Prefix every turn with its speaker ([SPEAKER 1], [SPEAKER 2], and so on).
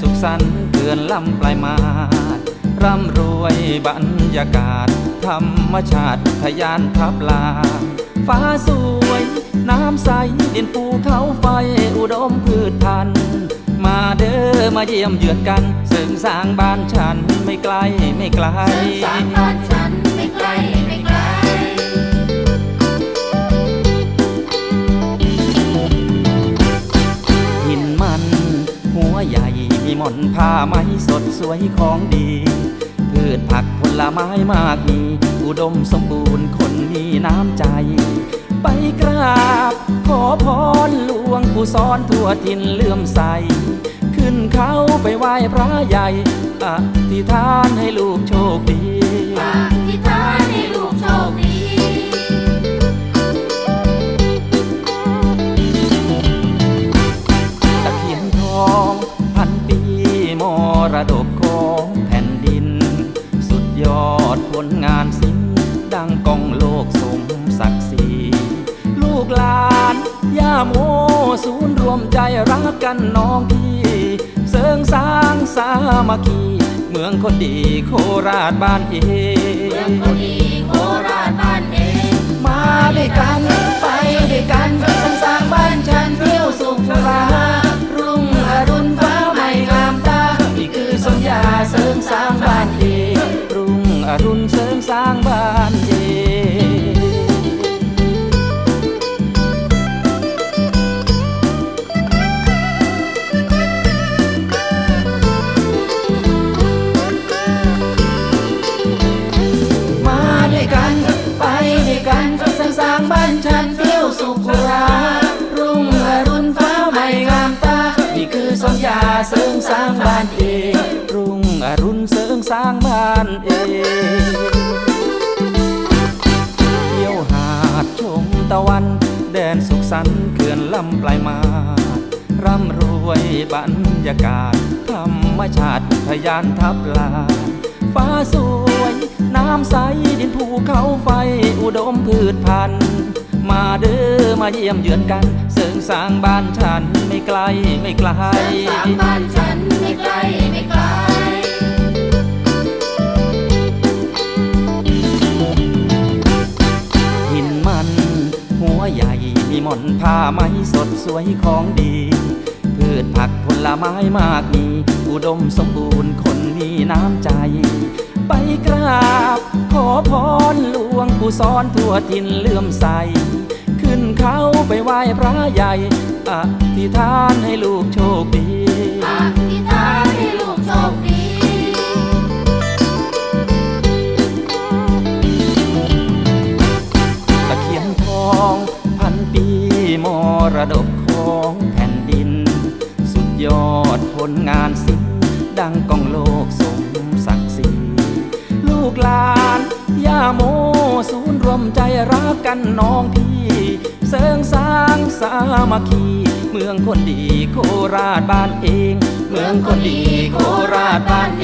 [SPEAKER 1] สุขสันต์เกือนลำปลายมาดร่ำรวยบรรยากาศ ธรรมชาติทยานทับลา ฟ้าสวย น้ำใสดินภูเขาไฟอุดมพืชพันธุ์มาเด้อมาเยี่ยมเยือนกันเสริงสร้างบ้านฉันไม่ไกลไม่ไกล
[SPEAKER 2] มี
[SPEAKER 1] หม่อนผ้าไหมสดสวยของดี พืชผักผลไม้มากมี อุดมสมบูรณ์คนมีน้ำใจ ไปกราบ ขอพรหลวงปู่สอนทั่วทินเลื่อมใส ขึ้นเขาไปไหว้พระใหญ่อธิษฐานให้ลูกโชคดี
[SPEAKER 2] อธิษฐานให้ลูก ด
[SPEAKER 1] กของแผ่นดิน สุดยอดผลงานศิลป์ดังกองโลกสมศักดิ์ศรีลูกหลานย่าโมศูนย์รวมใจรักกันน้องพี่เสริงสร้างสามัคคีเมืองคนดีโคราชบ้านเอ
[SPEAKER 2] เมืองคนดีโคราชบ้านเอง
[SPEAKER 1] มาด้วยกันไปด้วยกัน งอรุณเสริมสร้างบ้านเอมาด้วยกันไปด้วยกันสร้างสร้างบ้านฉันเที่ยวสุขรารุ่งอรุณฟ้าใหม่งามตานี่คือสัญญาเสริมสร้างบ้านเอง อรุณเสริมสร้างบ้านเองเที่ยวหาดชมตะวัน แดนสุขสันต์เขื่อนลำปลายมา ร่ำรวยบรรยากาศ ธรรมชาติทะยานทับลา ฟ้าสวย น้ำใส ดินภูเขาไฟ อุดมพืชพันธุ์มาเด้อมาเยี่ยมเยือนกัน เสริงสร้างบ้านฉันไม่ไกลไม่ไกล
[SPEAKER 2] สร้างบ้านฉันไม่ไกลไม่ไกล
[SPEAKER 1] ไม้สดสวยของดี พืชผักผลไม้มากมี อุดมสมบูรณ์คนมีน้ำใจ ไปกราบ ขอพรหลวงปู่สอนทั่วทินเลื่อมใส ขึ้นเขาไปไหว้พระใหญ่อธิษฐานให้ลูกโชคดี
[SPEAKER 2] ล
[SPEAKER 1] งานศิลป์ดังกองโลกสมศักดิ์ศรีลูกหลานย่าโมศูนย์รวมใจรักกันน้องพี่เสริงสร้างสามัคคีเมืองคนดีโคราชบ้านเอง เมืองคนดีโคราชบ้านเอง